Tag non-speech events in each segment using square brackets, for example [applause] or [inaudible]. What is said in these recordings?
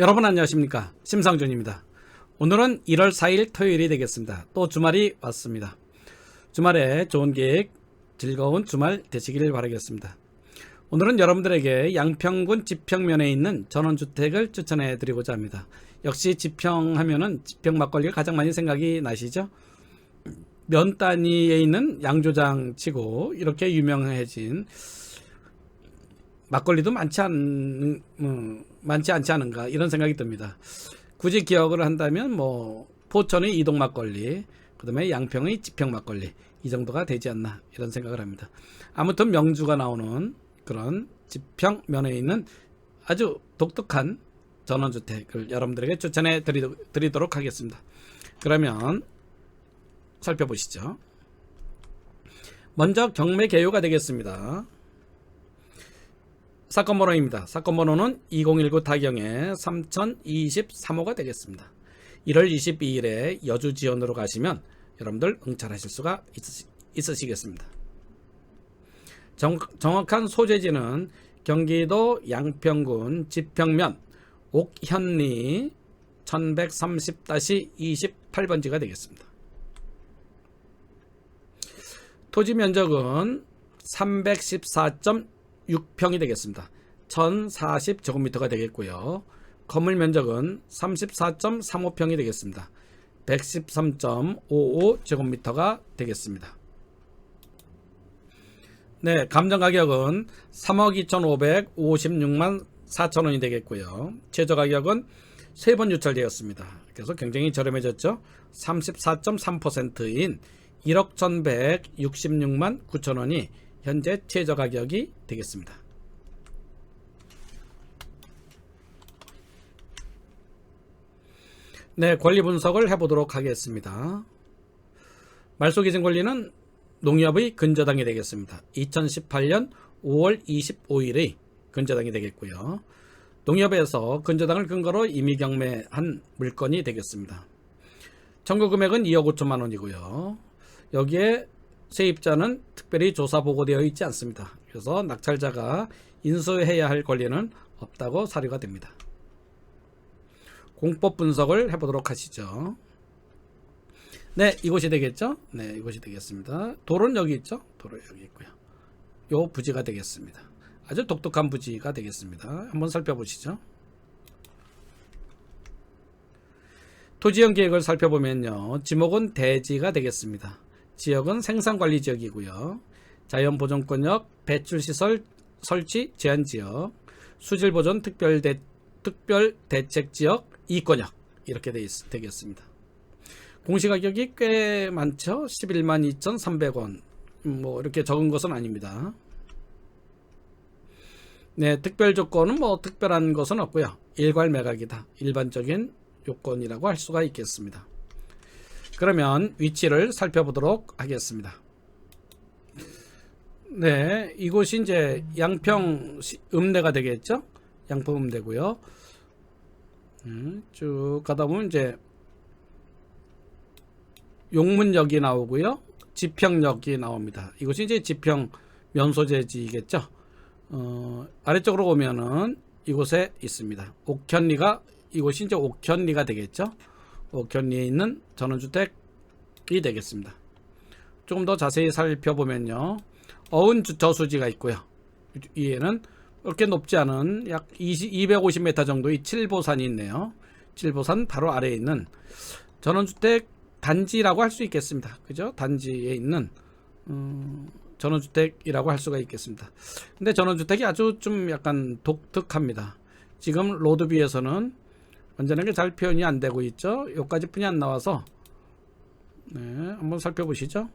여러분 안녕하십니까? 심상준입니다. 오늘은 1월 4일 토요일이 되겠습니다. 또 주말이 왔습니다. 주말에 좋은 계획 즐거운 주말 되시길 바라겠습니다. 오늘은 여러분들에게 양평군 지평면에 있는 전원주택을 추천해 드리고자 합니다. 역시 지평 하면은 지평 막걸리가 가장 많이 생각이 나시죠? 면 단위에 있는 양조장 치고 이렇게 유명해진 막걸리도 많지 않 음, 많지 않지 않은가 이런 생각이 듭니다. 굳이 기억을 한다면 뭐 포천의 이동 막걸리, 그다음에 양평의 지평 막걸리 이 정도가 되지 않나 이런 생각을 합니다. 아무튼 명주가 나오는 그런 지평 면에 있는 아주 독특한 전원주택을 여러분들에게 추천해 드리, 드리도록 하겠습니다. 그러면 살펴보시죠. 먼저 경매 개요가 되겠습니다. 사건 번호입니다. 사건 번호는 2019 타경의 3023호가 되겠습니다. 1월 22일에 여주 지원으로 가시면 여러분들 응찰하실 수가 있으시, 겠습니다 정, 정확한 소재지는 경기도 양평군 지평면 옥현리 1130-28번지가 되겠습니다. 토지 면적은 314.6평이 되겠습니다. 1040제곱미터가 되겠고요. 건물 면적은 34.35평이 되겠습니다. 113.55제곱미터가 되겠습니다. 네, 감정 가격은 3억 2,556만 4천 원이 되겠고요. 최저 가격은 세 번 유찰되었습니다. 그래서 굉장히 저렴해졌죠. 34.3%인 1억 1,166만 9천 원이 현재 최저 가격이 되겠습니다. 네, 권리 분석을 해보도록 하겠습니다. 말소기증 권리는 농협의 근저당이 되겠습니다. 2018년 5월 25일의 근저당이 되겠고요. 농협에서 근저당을 근거로 임의 경매한 물건이 되겠습니다. 청구 금액은 2억 5천만 원이고요. 여기에 세입자는 특별히 조사 보고되어 있지 않습니다. 그래서 낙찰자가 인수해야 할 권리는 없다고 사료가 됩니다. 공법 분석을 해보도록 하시죠. 네, 이곳이 되겠죠? 네, 이곳이 되겠습니다. 도로는 여기 있죠? 도로 여기 있고요. 요 부지가 되겠습니다. 아주 독특한 부지가 되겠습니다. 한번 살펴보시죠. 토지형 계획을 살펴보면요. 지목은 대지가 되겠습니다. 지역은 생산관리 지역이고요. 자연보존권역, 배출시설 설치 제한 지역, 수질보존 특별대, 특별대책지역, 이권역 이렇게 되, 되겠습니다. 공시가격이 꽤 많죠. 11만 2,300원 뭐 이렇게 적은 것은 아닙니다. 네, 특별 조건은 뭐 특별한 것은 없고요. 일괄 매각이다. 일반적인 요건이라고 할 수가 있겠습니다. 그러면 위치를 살펴보도록 하겠습니다. [laughs] 네, 이곳이 이제 양평 음내가 되겠죠? 양평 음대고요. 음, 쭉 가다 보면 이제 용문역이 나오고요. 지평역이 나옵니다. 이곳이 이제 지평 면소재지겠죠. 어, 아래쪽으로 오면은 이곳에 있습니다. 옥현리가 이곳이 이제 옥현리가 되겠죠. 옥현리에 있는 전원주택이 되겠습니다. 조금 더 자세히 살펴보면요. 어은 저수지가 있고요. 위에는 그렇게 높지 않은 약 20, 250m 정도의 칠보산이 있네요. 칠보산 바로 아래에 있는 전원주택 단지라고 할 수 있겠습니다. 그죠? 단지에 있는 음, 전원주택이라고 할 수가 있겠습니다. 근데 전원주택이 아주 좀 약간 독특합니다. 지금 로드뷰에서는 완전하게 잘 표현이 안 되고 있죠. 여기까지 뿐이 안 나와서 네, 한번 살펴보시죠.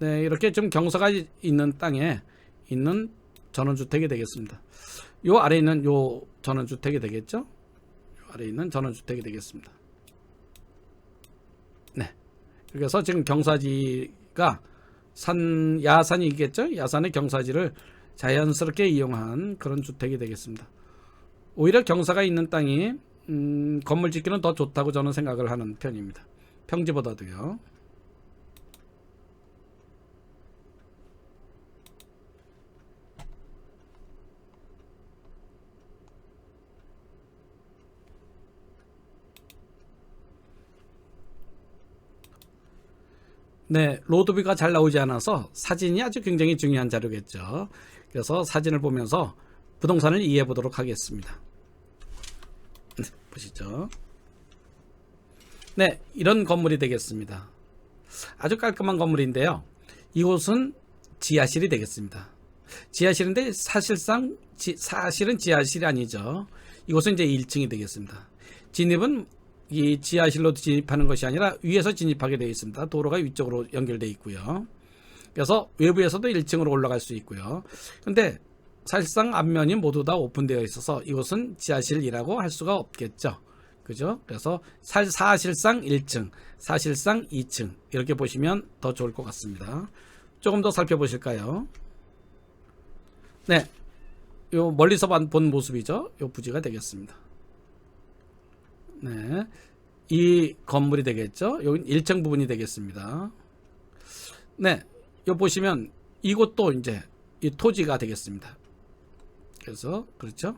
네, 이렇게 좀 경사가 있는 땅에 있는 전원주택이 되겠습니다. 요 아래 있는 요 전원주택이 되겠죠. 요 아래 있는 전원주택이 되겠습니다. 네. 그래서 지금 경사지가 산 야산이 있겠죠. 야산의 경사지를 자연스럽게 이용한 그런 주택이 되겠습니다. 오히려 경사가 있는 땅이 음, 건물 짓기는 더 좋다고 저는 생각을 하는 편입니다. 평지보다도요. 네, 로드뷰가 잘 나오지 않아서 사진이 아주 굉장히 중요한 자료겠죠. 그래서 사진을 보면서 부동산을 이해해 보도록 하겠습니다. 네, [laughs] 보시죠. 네, 이런 건물이 되겠습니다. 아주 깔끔한 건물인데요. 이곳은 지하실이 되겠습니다. 지하실인데 사실상 지- 사실은 지하실이 아니죠. 이곳은 이제 1층이 되겠습니다. 진입은 이 지하실로 진입하는 것이 아니라 위에서 진입하게 되어 있습니다. 도로가 위쪽으로 연결되어 있고요. 그래서 외부에서도 1층으로 올라갈 수 있고요. 근데 사실상 앞면이 모두 다 오픈되어 있어서 이곳은 지하실이라고 할 수가 없겠죠. 그죠? 그래서 사, 사실상 1층, 사실상 2층 이렇게 보시면 더 좋을 것 같습니다. 조금 더 살펴보실까요? 네, 요 멀리서 본- 본 모습이죠. 요 부지가 되겠습니다. 네, 이 건물이 되겠죠. 여기 1층 부분이 되겠습니다. 네, 요 보시면 이곳도 이제 이 토지가 되겠습니다. 그래서 그렇죠.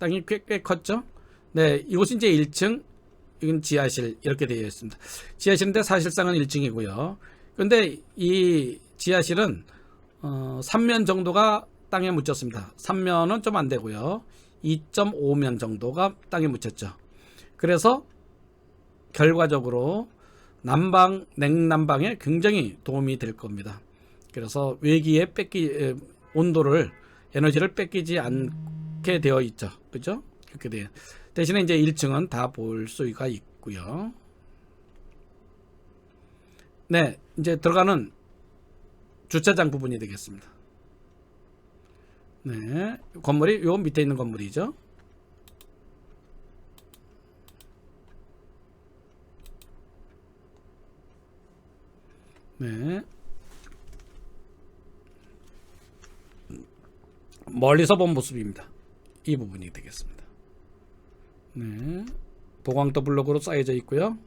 땅이 꽤, 꽤 컸죠. 네, 이곳은 이제 1층, 이건 지하실 이렇게 되어 있습니다. 지하실인데 사실상은 1층이고요. 근데 이 지하실은 어, 3면 정도가 땅에 묻혔습니다. 3면은 좀 안 되고요. 2.5면 정도가 땅에 묻혔죠. 그래서 결과적으로 난방, 냉난방에 굉장히 도움이 될 겁니다. 그래서 외기에 뺏기 에, 온도를 에너지를 뺏기지 않게 되어 있죠. 그죠? 그렇게 돼요. 대신에 이제 1층은 다 볼 수가 있고요. 네, 이제 들어가는 주차장 부분이 되겠습니다. 네, 건물이 요 밑에 있는 건물이죠. 네. 멀리서 본 모습입니다. 이 부분이 되겠습니다. 네. 보강도 블록으로 쌓여져 있고요.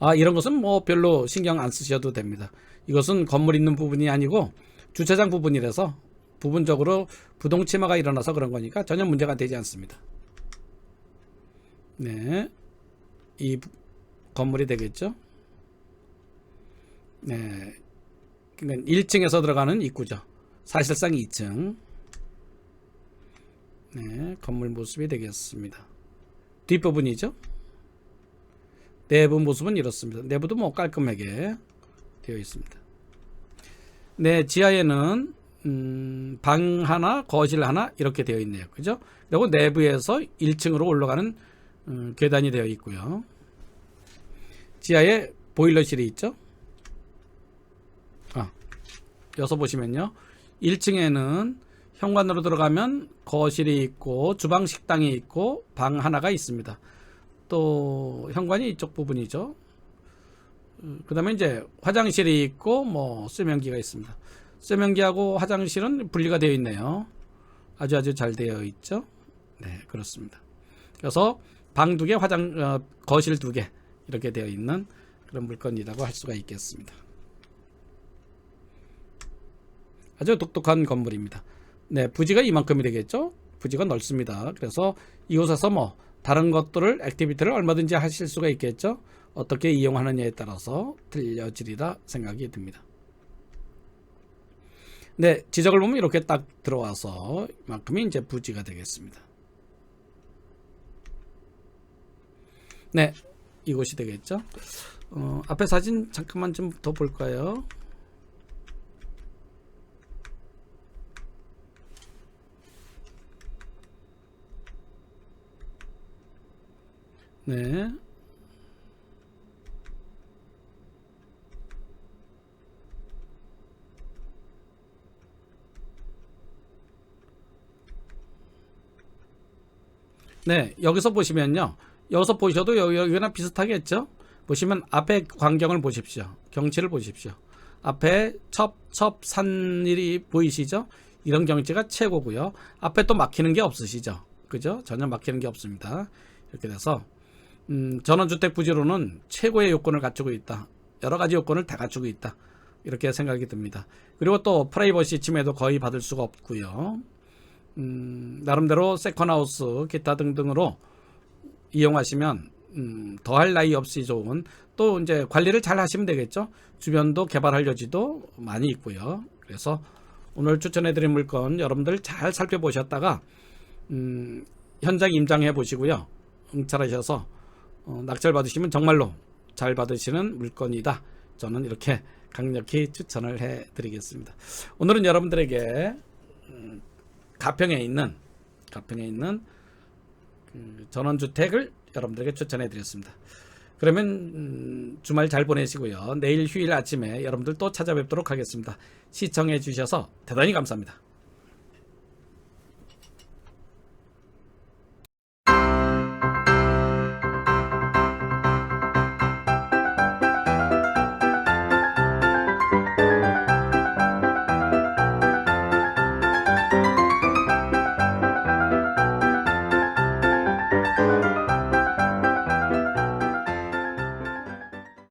아, 이런 것은 뭐 별로 신경 안 쓰셔도 됩니다. 이것은 건물 있는 부분이 아니고 주차장 부분이라서 부분적으로 부동 침하가 일어나서 그런 거니까 전혀 문제가 되지 않습니다. 네. 이 부- 건물이 되겠죠? 네. 그러니까 1층에서 들어가는 입구죠. 사실상 2층. 네, 건물 모습이 되겠습니다. 뒷부분이죠. 내부 모습은 이렇습니다. 내부도 뭐 깔끔하게 되어 있습니다. 네, 지하에는 음, 방 하나, 거실 하나 이렇게 되어 있네요. 그죠? 그리고 내부에서 1층으로 올라가는 음, 계단이 되어 있고요. 지하에 보일러실이 있죠. 아, 여기서 보시면요. 1층에는 현관으로 들어가면 거실이 있고 주방 식당이 있고 방 하나가 있습니다. 또 현관이 이쪽 부분이죠. 그 다음에 이제 화장실이 있고 뭐 세면기가 있습니다. 세면기하고 화장실은 분리가 되어 있네요. 아주 아주 잘 되어 있죠. 네, 그렇습니다. 그래서 방 두 개, 화장 어, 거실 두 개 이렇게 되어 있는 그런 물건이라고 할 수가 있겠습니다. 아주 독특한 건물입니다. 네, 부지가 이만큼이 되겠죠? 부지가 넓습니다. 그래서 이곳에서 뭐 다른 것들을 액티비티를 얼마든지 하실 수가 있겠죠? 어떻게 이용하느냐에 따라서 틀려지리라 생각이 듭니다. 네, 지적을 보면 이렇게 딱 들어와서 이만큼이 이제 부지가 되겠습니다. 네, 이곳이 되겠죠? 어, 앞에 사진 잠깐만 좀 더 볼까요? 네. 네, 여기서 보시면요. 여기서 보셔도 여기, 여기나 비슷하겠죠? 보시면 앞에 광경을 보십시오. 경치를 보십시오. 앞에 첩, 첩, 산일이 보이시죠? 이런 경치가 최고고요. 앞에 또 막히는 게 없으시죠? 그죠? 전혀 막히는 게 없습니다. 이렇게 돼서 음, 전원주택 부지로는 최고의 요건을 갖추고 있다. 여러 가지 요건을 다 갖추고 있다. 이렇게 생각이 듭니다. 그리고 또 프라이버시 침해도 거의 받을 수가 없고요. 음, 나름대로 세컨하우스 기타 등등으로 이용하시면 음, 더할 나위 없이 좋은 또 이제 관리를 잘 하시면 되겠죠. 주변도 개발할 여지도 많이 있고요. 그래서 오늘 추천해드린 물건 여러분들 잘 살펴보셨다가 음, 현장 임장해 보시고요. 응찰하셔서 어, 낙찰 받으시면 정말로 잘 받으시는 물건이다. 저는 이렇게 강력히 추천을 해드리겠습니다. 오늘은 여러분들에게 음, 가평에 있는 가평에 있는 그 전원주택을 여러분들에게 추천해 드렸습니다. 그러면 음, 주말 잘 보내시고요. 내일 휴일 아침에 여러분들 또 찾아뵙도록 하겠습니다. 시청해 주셔서 대단히 감사합니다.